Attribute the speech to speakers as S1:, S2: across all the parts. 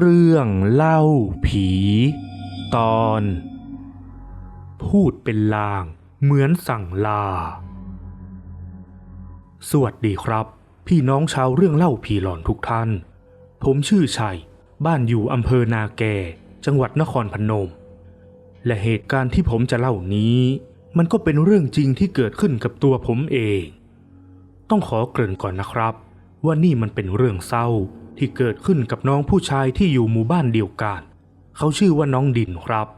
S1: เรื่องเล่าผี ตอน พูดเป็นลางเหมือนสั่งลา สวัสดีครับ พี่น้องชาวเรื่องเล่าผีหลอนทุกท่าน ผมชื่อชัย บ้านอยู่อำเภอนาแก จังหวัดนครพนม และเหตุการณ์ที่ผมจะเล่านี้ มันก็เป็นเรื่องจริงที่เกิดขึ้นกับตัวผมเอง ต้องขอเกริ่นก่อนนะครับ ว่านี่มันเป็นเรื่องเศร้า ที่เกิดขึ้นกับน้องผู้ชายที่อยู่หมู่บ้านเดียวกัน เขาชื่อว่าน้องดินครับ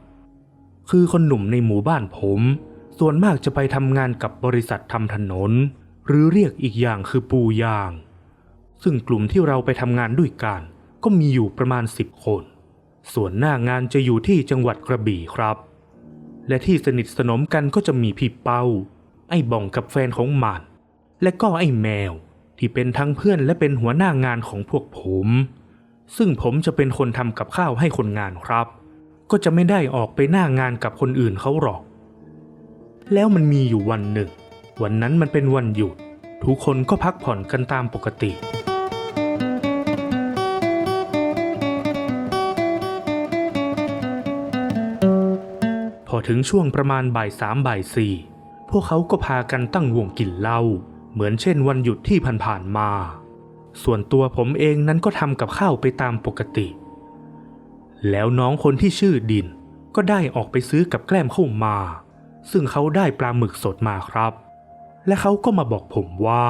S1: คือคนหนุ่มในหมู่บ้านผม ส่วนมากจะไปทำงานกับบริษัททำถนน หรือเรียกอีกอย่างคือปูยาง ซึ่งกลุ่มที่เราไปทำงานด้วยกัน ก็มีอยู่ประมาณสิบคน ส่วนหน้างานจะอยู่ที่จังหวัดกระบี่ครับ และที่สนิทสนมกันก็จะมีพี่เป้าไอ้บ่องกับแฟนของมันและก็ไอ้แมว ที่เป็นทั้งเพื่อนและเป็นหัวหน้างานของพวกผม ซึ่งผมจะเป็นคนทำกับข้าวให้คนงานครับ ก็จะไม่ได้ออกไปหน้างานกับคนอื่นเขาหรอก แล้วมันมีอยู่วันหนึ่ง วันนั้นมันเป็นวันหยุด ทุกคนก็พักผ่อนกันตามปกติพอถึงช่วงประมาณบ่ายสามบ่ายสี่พวกเขาก็พากันตั้งวงกินเหล้า เหมือนเช่นวันหยุดที่ผ่านๆมา ส่วนตัวผมเองนั้นก็ทำกับข้าวไปตามปกติ แล้วน้องคนที่ชื่อดิน ก็ได้ออกไปซื้อกับแกล้มเข้ามา ซึ่งเขาได้ปลาหมึกสดมาครับ และเขาก็มาบอกผมว่า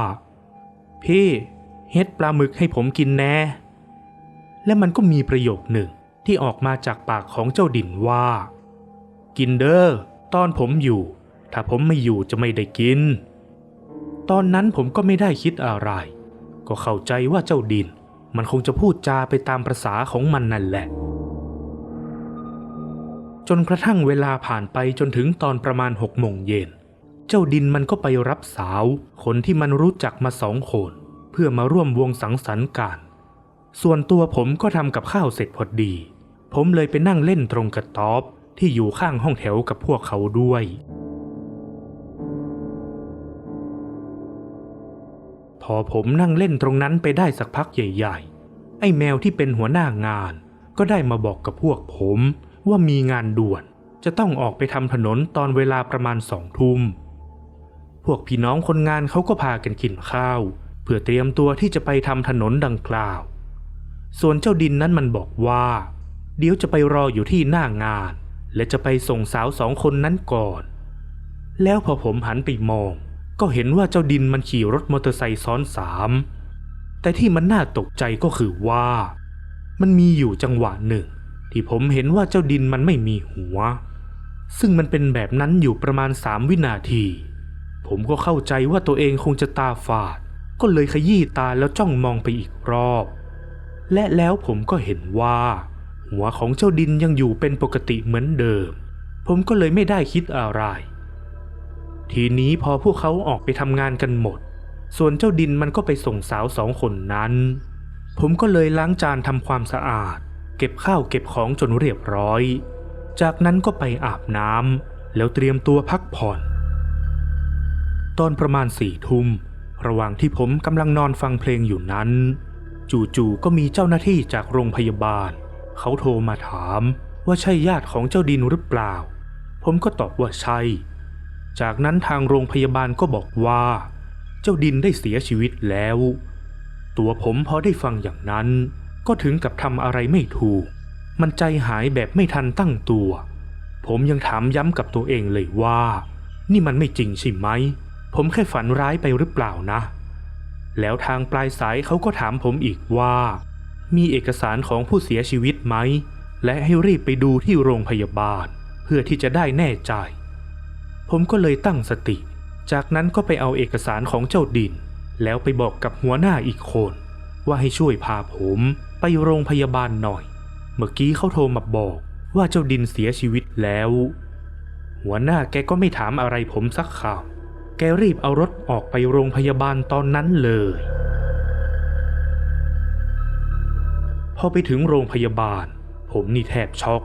S1: พี่เฮ็ดปลาหมึกให้ผมกินแน่ และมันก็มีประโยคหนึ่งที่ออกมาจากปากของเจ้าดินว่า กินเด้อตอนผมอยู่ ถ้าผมไม่อยู่จะไม่ได้กิน ตอนนั้นผมก็ไม่ได้คิดอะไร ก็เข้าใจว่าเจ้าดิน มันคงจะพูดจาไปตามประษาของมันนั่นแหละ จนกระทั่งเวลาผ่านไปจนถึงตอนประมาณหกโมงเย็น เจ้าดินมันก็ไปรับสาว คนที่มันรู้จักมาสองคน เพื่อมาร่วมวงสังสรรค์กัน ส่วนตัวผมก็ทำกับข้าวเสร็จพอดี ผมเลยไปนั่งเล่นตรงกระต๊อบที่อยู่ข้างห้องแถวกับพวกเขาด้วย อผมนั่งเล่นตรงนั้นไปได้สักพักใหญ่ๆ ไอ้แมวที่เป็นหัวหน้างาน ก็ได้มาบอกกับพวกผมว่ามีงานด่วน จะต้องออกไปทำถนนตอนเวลาประมาณสองทุ่ม พวกพี่น้องคนงานเขาก็พากันกินข้าว เพื่อเตรียมตัวที่จะไปทำถนนดังกล่าว ส่วนเจ้าดินนั้นมันบอกว่า เดี๋ยวจะไปรออยู่ที่หน้างาน และจะไปส่งสาวสองคนนั้นก่อน แล้วพอผมหันไปมอง ก็เห็นว่าเจ้าดินมันขี่รถมอเตอร์ไซค์ซ้อนสามแต่ที่มันน่าตกใจก็คือว่า มันมีอยู่จังหวะหนึ่ง ที่ผมเห็นว่าเจ้าดินมันไม่มีหัว ซึ่งมันเป็นแบบนั้นอยู่ประมาณสามวินาที ผมก็เข้าใจว่าตัวเองคงจะตาฝาด ก็เลยขยี้ตาแล้วจ้องมองไปอีกรอบ และแล้วผมก็เห็นว่า หัวของเจ้าดินยังอยู่เป็นปกติเหมือนเดิม ผมก็เลยไม่ได้คิดอะไร ทีนี้พอพวกเขาออกไปทำงานกันหมด ส่วนเจ้าดินมันก็ไปส่งสาวสองคนนั้น ผมก็เลยล้างจานทำความสะอาด เก็บข้าวเก็บของจนเรียบร้อย จากนั้นก็ไปอาบน้ำแล้วเตรียมตัวพักผ่อน ตอนประมาณสี่ทุ่มระหว่างที่ผมกำลังนอนฟังเพลงอยู่นั้น จู่ๆก็มีเจ้าหน้าที่จากโรงพยาบาล เขาโทรมาถามว่าใช่ญาติของเจ้าดินหรือเปล่า ผมก็ตอบว่าใช่ จากนั้นทางโรงพยาบาลก็บอกว่า เจ้าดินได้เสียชีวิตแล้ว ตัวผมพอได้ฟังอย่างนั้น ก็ถึงกับทำอะไรไม่ถูก มันใจหายแบบไม่ทันตั้งตัว ผมยังถามย้ำกับตัวเองเลยว่า นี่มันไม่จริงใช่ไหม ผมแค่ฝันร้ายไปหรือเปล่านะ แล้วทางปลายสายเขาก็ถามผมอีกว่า มีเอกสารของผู้เสียชีวิตไหม และให้รีบไปดูที่โรงพยาบาล เพื่อที่จะได้แน่ใจ ผมก็เลยตั้งสติ จากนั้นก็ไปเอาเอกสารของเจ้าดิน แล้วไปบอกกับหัวหน้าอีกคน ว่าให้ช่วยพาผมไปโรงพยาบาลหน่อย เมื่อกี้เขาโทรมาบอกว่าเจ้าดินเสียชีวิตแล้ว หัวหน้าแกก็ไม่ถามอะไรผมสักคำแกรีบเอารถออกไปโรงพยาบาลตอนนั้นเลย พอไปถึงโรงพยาบาล ผมนี่แทบช็อก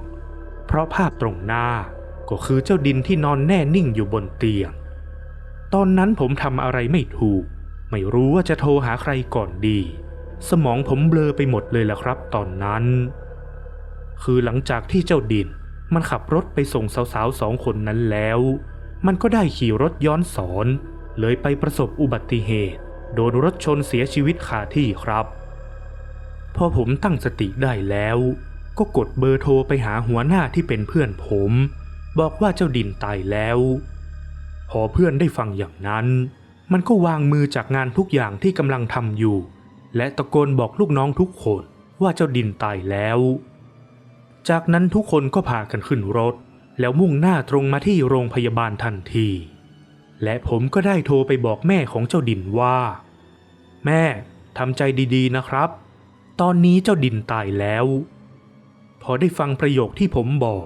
S1: เพราะภาพตรงหน้า ก็คือเจ้าดินที่นอนแน่นิ่งอยู่บนเตียง ตอนนั้นผมทำอะไรไม่ถูก ไม่รู้ว่าจะโทรหาใครก่อนดี สมองผมเบลอไปหมดเลยล่ะครับ ตอนนั้น คือหลังจากที่เจ้าดินมันขับรถไปส่งสาวๆสองคนนั้นแล้ว มันก็ได้ขี่รถย้อนสอน เลยไปประสบอุบัติเหตุ โดนรถชนเสียชีวิตคาที่ครับ พอผมตั้งสติได้แล้ว ก็กดเบอร์โทรไปหาหัวหน้าที่เป็นเพื่อนผม บอกว่าเจ้าดินตายแล้ว พอเพื่อนได้ฟังอย่างนั้น มันก็วางมือจากงานทุกอย่างที่กำลังทำอยู่ และตะโกนบอกลูกน้องทุกคนว่าเจ้าดินตายแล้ว จากนั้นทุกคนก็พากันขึ้นรถ แล้วมุ่งหน้าตรงมาที่โรงพยาบาลทันที และผมก็ได้โทรไปบอกแม่ของเจ้าดินว่า แม่ทำใจดีๆนะครับ ตอนนี้เจ้าดินตายแล้ว พอได้ฟังประโยคที่ผมบอก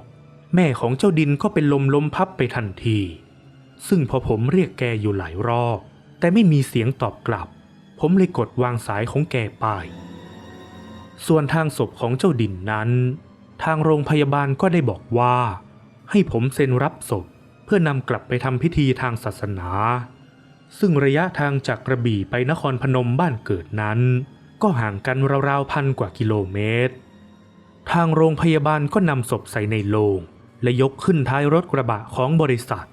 S1: แม่ของเจ้าดินก็เป็นลมล้มพับไปทันที ซึ่งพอผมเรียกแกอยู่หลายรอบ แต่ไม่มีเสียงตอบกลับ ผมเลยกดวางสายของแกไป ส่วนทางศพของเจ้าดินนั้น ทางโรงพยาบาลก็ได้บอกว่า ให้ผมเซ็นรับศพเพื่อนำกลับไปทำพิธีทางศาสนา ซึ่งระยะทางจากกระบี่ไปนครพนมบ้านเกิดนั้น ก็ห่างกันราวๆพันกว่ากิโลเมตร ทางโรงพยาบาลก็นำศพใส่ในโลง และยกขึ้นท้ายรถกระบะของบริษัท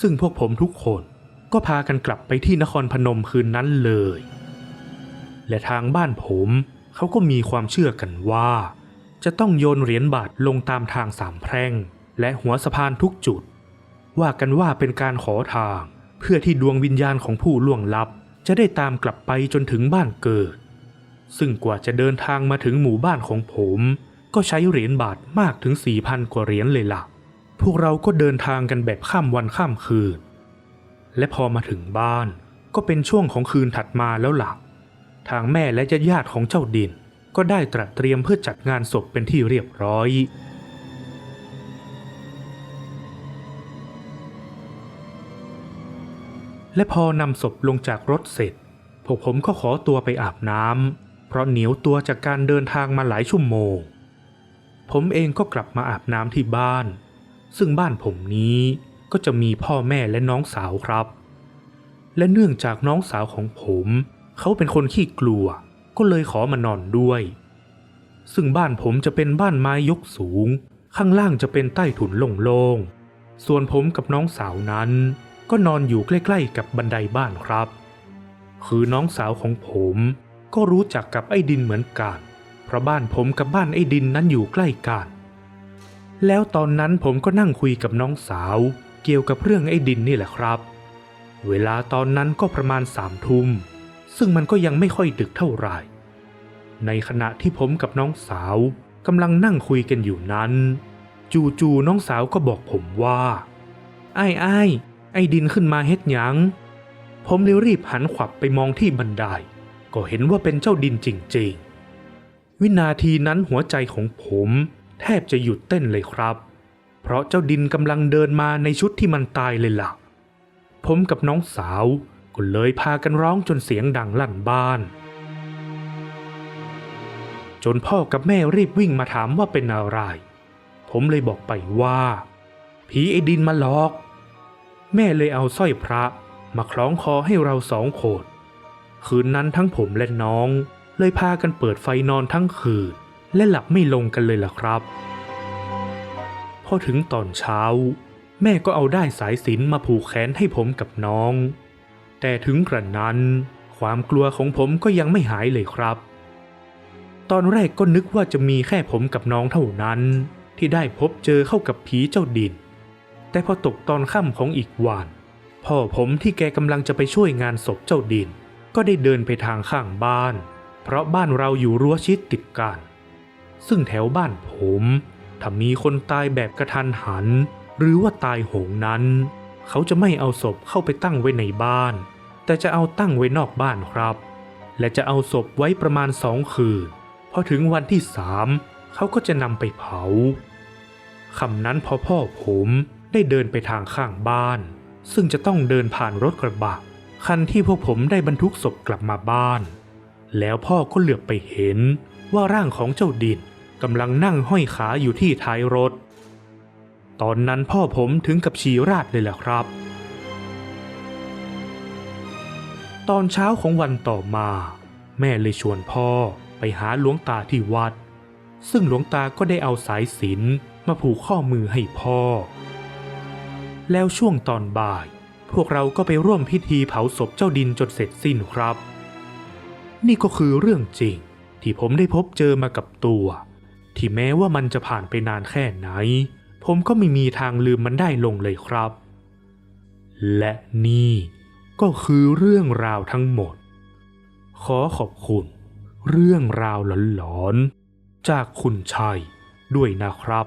S1: ซึ่งพวกผมทุกคนก็พากันกลับไปที่นครพนมคืนนั้นเลย และทางบ้านผมเขาก็มีความเชื่อกันว่า จะต้องโยนเหรียญบาทลงตามทางสามแพร่ง และหัวสะพานทุกจุด ว่ากันว่าเป็นการขอทาง เพื่อที่ดวงวิญญาณของผู้ล่วงลับ จะได้ตามกลับไปจนถึงบ้านเกิด ซึ่งกว่าจะเดินทางมาถึงหมู่บ้านของผม ก็ใช้เหรียญบาทมากถึงสี่พันกว่าเหรียญเลยล่ะ พวกเราก็เดินทางกันแบบข้ามวันข้ามคืน และพอมาถึงบ้านก็เป็นช่วงของคืนถัดมาแล้วล่ะ ทางแม่และญาติของเจ้าดิน ก็ได้ตระเตรียมเพื่อจัดงานศพเป็นที่เรียบร้อยและพอนำศพลงจากรถเสร็จ พวกผมก็ขอตัวไปอาบน้ำ เพราะเหนียวตัวจากการเดินทางมาหลายชั่วโมง ผมเองก็กลับมาอาบน้ำที่บ้าน ซึ่งบ้านผมนี้ก็จะมีพ่อแม่และน้องสาวครับ และเนื่องจากน้องสาวของผม เขาเป็นคนขี้กลัว ก็เลยขอมานอนด้วย ซึ่งบ้านผมจะเป็นบ้านไม้ยกสูง ข้างล่างจะเป็นใต้ถุนโล่งๆ ส่วนผมกับน้องสาวนั้น ก็นอนอยู่ใกล้ๆ กับบันไดบ้านครับ คือน้องสาวของผมก็รู้จักกับไอ้ดินเหมือนกัน เพราะบ้านผมกับบ้านไอ้ดินนั้นอยู่ใกล้กัน แล้วตอนนั้นผมก็นั่งคุยกับน้องสาว เกี่ยวกับเรื่องไอ้ดินนี่แหละครับ เวลาตอนนั้นก็ประมาณสามทุ่ม ซึ่งมันก็ยังไม่ค่อยดึกเท่าไหร่ ในขณะที่ผมกับน้องสาวกำลังนั่งคุยกันอยู่นั้น จู่ๆน้องสาวก็บอกผมว่าไอ้ไอ้ไอ้ดินขึ้นมาเฮ็ดหยัง ผมเลยรีบหันขวับไปมองที่บันได ก็เห็นว่าเป็นเจ้าดินจริงๆ วินาทีนั้นหัวใจของผมแทบจะหยุดเต้นเลยครับ เพราะเจ้าดินกำลังเดินมาในชุดที่มันตายเลยล่ะ ผมกับน้องสาวก็เลยพากันร้องจนเสียงดังลั่นบ้าน จนพ่อกับแม่รีบวิ่งมาถามว่าเป็นอะไร ผมเลยบอกไปว่า ผีไอ้ดินมาหลอก แม่เลยเอาสร้อยพระมาคล้องคอให้เราสองคน คืนนั้นทั้งผมและน้อง เลยพากันเปิดไฟนอนทั้งคืน และหลับไม่ลงกันเลยล่ะครับ พอถึงตอนเช้า แม่ก็เอาได้สายสินมาผูกแขนให้ผมกับน้อง แต่ถึงกระนั้น ความกลัวของผมก็ยังไม่หายเลยครับ ตอนแรกก็นึกว่าจะมีแค่ผมกับน้องเท่านั้น ที่ได้พบเจอเข้ากับผีเจ้าดิน แต่พอตกตอนค่ำของอีกวันพ่อผมที่แกกำลังจะไปช่วยงานศพเจ้าดิน ก็ได้เดินไปทางข้างบ้าน เพราะบ้านเราอยู่รั้วชิดติดกัน ซึ่งแถวบ้านผมถ้ามีคนตายแบบกระทันหัน หรือว่าตายโหงนั้น เขาจะไม่เอาศพเข้าไปตั้งไว้ในบ้าน แต่จะเอาตั้งไว้นอกบ้านครับ และจะเอาศพไว้ประมาณสองคืนพอถึงวันที่สามเขาก็จะนำไปเผาคำนั้นพอพ่อผมได้เดินไปทางข้างบ้าน ซึ่งจะต้องเดินผ่านรถกระบะคันที่พวกผมได้บรรทุกศพกลับมาบ้าน แล้วพ่อก็เหลือบไปเห็นว่าร่างของเจ้าดินกำลังนั่งห้อยขาอยู่ที่ท้ายรถ ตอนนั้นพ่อผมถึงกับชีราดเลยแหละครับ ตอนเช้าของวันต่อมา แม่เลยชวนพ่อไปหาหลวงตาที่วัด ซึ่งหลวงตาก็ได้เอาสายสิญมาผูกข้อมือให้พ่อ แล้วช่วงตอนบ่าย พวกเราก็ไปร่วมพิธีเผาศพเจ้าดินจนเสร็จสิ้นครับ นี่ก็คือเรื่องจริงที่ผมได้พบเจอมากับตัว ที่แม้ว่ามันจะผ่านไปนานแค่ไหน ผมก็ไม่มีทางลืมมันได้ลงเลยครับ และนี่ก็คือเรื่องราวทั้งหมด ขอขอบคุณ เรื่องราวหลอนๆจากคุณชัยด้วยนะครับ